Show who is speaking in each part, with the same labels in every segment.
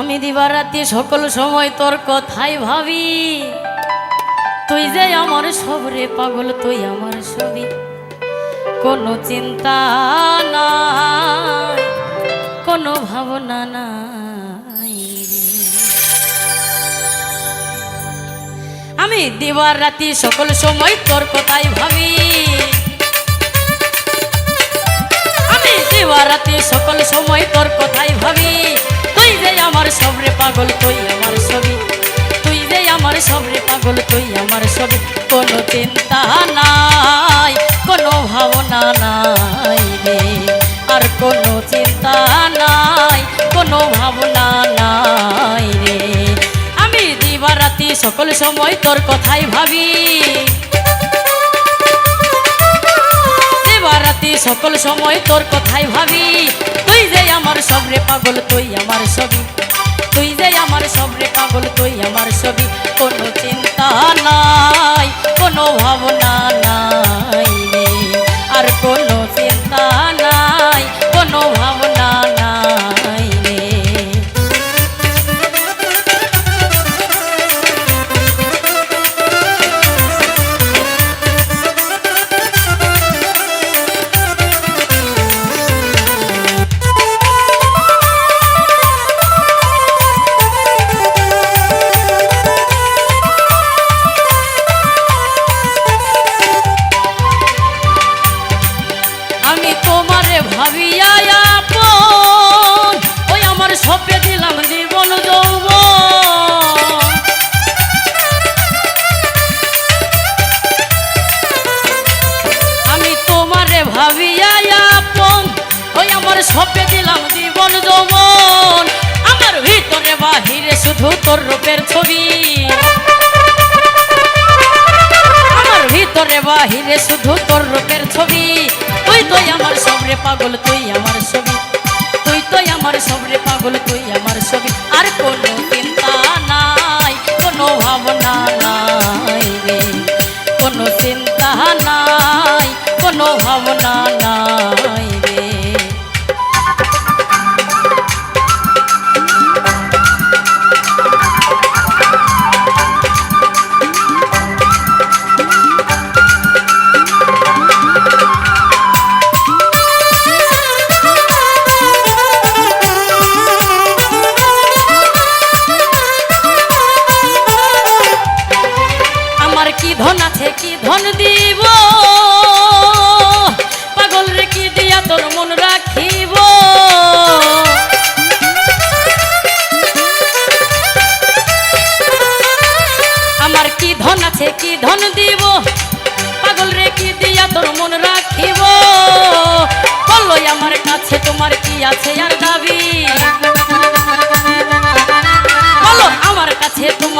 Speaker 1: আমি দিবারাতি সকল সময় তোর কথাই ভাবি। তুই যে আমার সবরে পাগল, তুই আমার ছবি কোনো চিন্তা নাই, কোনো ভাবনা নাই আমি দিবার রাতি সকল সময় তোর কথাই ভাবি। আমি দিবার রাতি সকল সময় তোর কথাই ভাবি। পাগল তুই আমার ছবি। তুই যে আমার সবরে পাগল, তুই আমার ছবি। কোনো চিন্তা নাই, কোনো ভাবনা নাই রে। আর কোনো চিন্তা নাই, কোনো ভাবনা নাই রে। আমি দিবা দিবারাতি সকল সময় তোর কথাই ভাবি। সকল সময় তোর কথাই ভাবি। তুই যে আমার সবরে পাগল, তুই আমার ছবি। তুই যে আমার সবরে পাগল তুই আমার ছবি। কোনো চিন্তা নাই কোনো ভাবনা নাই। বাহিরে শুধু তোর রূপের ছবি। আমার ভিতরে বাহিরে শুধু তোর রূপের ছবি। তুই তো আমার সবরে পাগল, তুই আমার ছবি। তুই তো আমার সবরে পাগল, তুই আমার ছবি।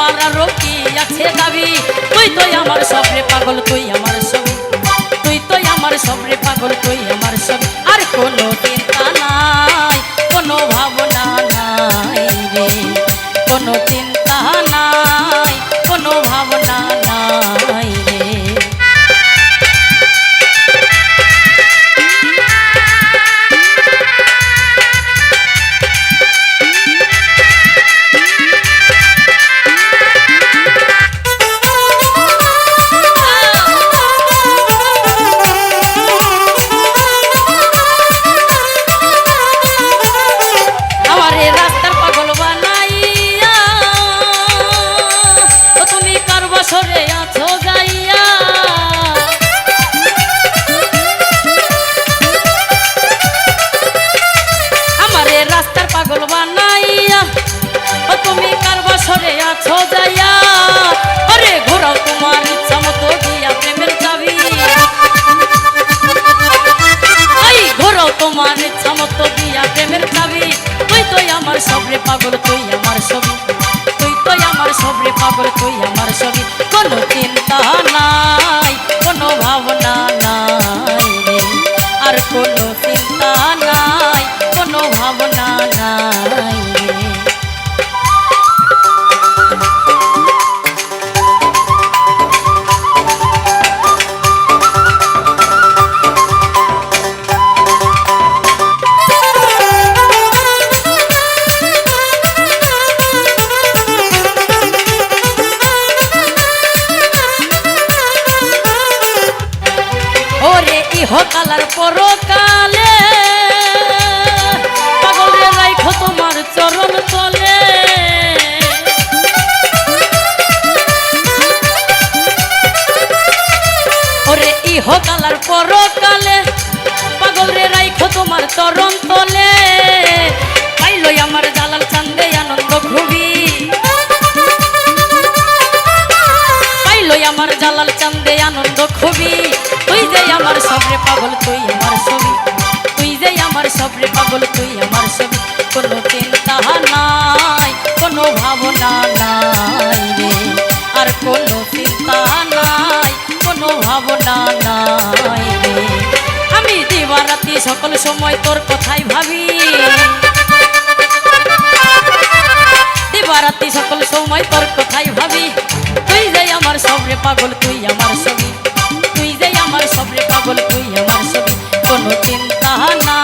Speaker 1: তোমার আরও আছে দাবি তুই তো আমার সবরে পাগল তুই আমার রাস্তার পাগল বানাইয়া, ও তুমি কার বছরে আছো যাইয়া? আরে ঘোরাও তোমার ইচ্ছা মতো গিয়া প্রেমের চাবি। এই ঘোরো তোমার ইচ্ছা মতো দিয়া প্রেমের চাবি। তুই তুই আমার সবরে পাগল, তুই আমার ছবি। তুই তুই আমার সবরে পাগল, তুই আমার ছবি। কোনো চিন্তা নাই। ইহকালার পরকালে পাগল রে রাইখো তোমার চরণ তলে। পাগল, তুই আমার ছবি। তুই যে আমার সবরে পাগল, তুই আমার ছবি। কোনো চিন্তা নাই, কোনো ভাবনা নাই রে। আর কোনো চিন্তা নাই, কোনো ভাবনা নাই রে। আমি দিবারাতি সকল সময় তোর কথাই ভাবি। দিবারাতি সকল সময় তোর কথাই ভাবি। তুই যে আমার সবরে পাগল, তুই আমার ছবি। পাগল তুই আমার ছবি কোনো চিন্তা না